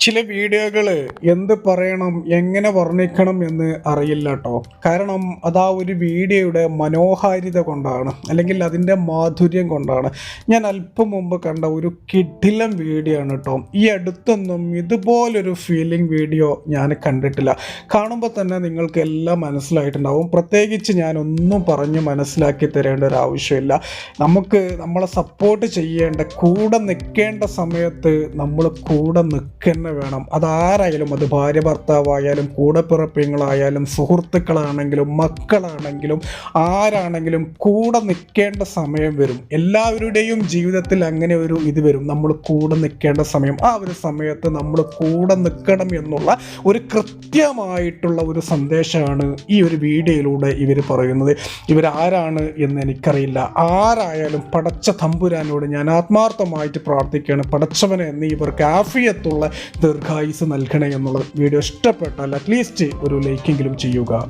ചില വീഡിയോകൾ എന്ത് പറയണം എങ്ങനെ വർണിക്കണം എന്ന് അറിയില്ല കേട്ടോ കാരണം അതാ ഒരു വീഡിയോയുടെ മനോഹാരിത കൊണ്ടാണ് അല്ലെങ്കിൽ അതിന്റെ മാധുര്യം കൊണ്ടാണ്. ഞാൻ അല്പം മുമ്പ് കണ്ട ഒരു കിഡിലം വീഡിയോ ആണ് കേട്ടോ ഈ അടുത്തൊന്നും ഇതുപോലൊരു ഫീലിംഗ് വീഡിയോ ഞാൻ കണ്ടിട്ടില്ല. കാണുമ്പോൾ തന്നെ നിങ്ങൾക്ക് എല്ലാം മനസ്സിലായിട്ടുണ്ടാവും. പ്രത്യേകിച്ച് ഞാനൊന്നും പറഞ്ഞ് മനസ്സിലാക്കി തരേണ്ട ഒരു ആവശ്യമില്ല. നമുക്ക് നമ്മളെ സപ്പോർട്ട് ചെയ്യേണ്ട കൂടെ നിൽക്കേണ്ട സമയത്ത് നമ്മൾ കൂടെ നിൽക്കുന്ന വേണം. അതാരായാലും അത് ഭാര്യ ഭർത്താവായാലും കൂടപ്പിറപ്പിങ്ങളായാലും സുഹൃത്തുക്കളാണെങ്കിലും മക്കളാണെങ്കിലും ആരാണെങ്കിലും കൂടെ നിൽക്കേണ്ട സമയം വരും. എല്ലാവരുടെയും ജീവിതത്തിൽ അങ്ങനെ ഒരു ഇത് വരും. നമ്മൾ കൂടെ നിൽക്കേണ്ട സമയം ആ ഒരു സമയത്ത് നമ്മൾ കൂടെ നിൽക്കണം എന്നുള്ള ഒരു കൃത്യമായിട്ടുള്ള ഒരു സന്ദേശമാണ് ഈ ഒരു വീഡിയോയിലൂടെ ഇവർ പറയുന്നത്. ഇവരാരാണ് എന്ന് എനിക്കറിയില്ല. ആരായാലും പടച്ച തമ്പുരാനോട് ഞാൻ ആത്മാർത്ഥമായിട്ട് പ്രാർത്ഥിക്കുകയാണ്. പടച്ചവനെ എന്ന് ഇവർക്ക് ആഫിയത്തുള്ള ദീർഘായുസ് നൽകണേ എന്നുള്ളത് വീഡിയോ ഇഷ്ടപ്പെട്ടാൽ അറ്റ്ലീസ്റ്റ് ഒരു ലൈക്കെങ്കിലും ചെയ്യുക.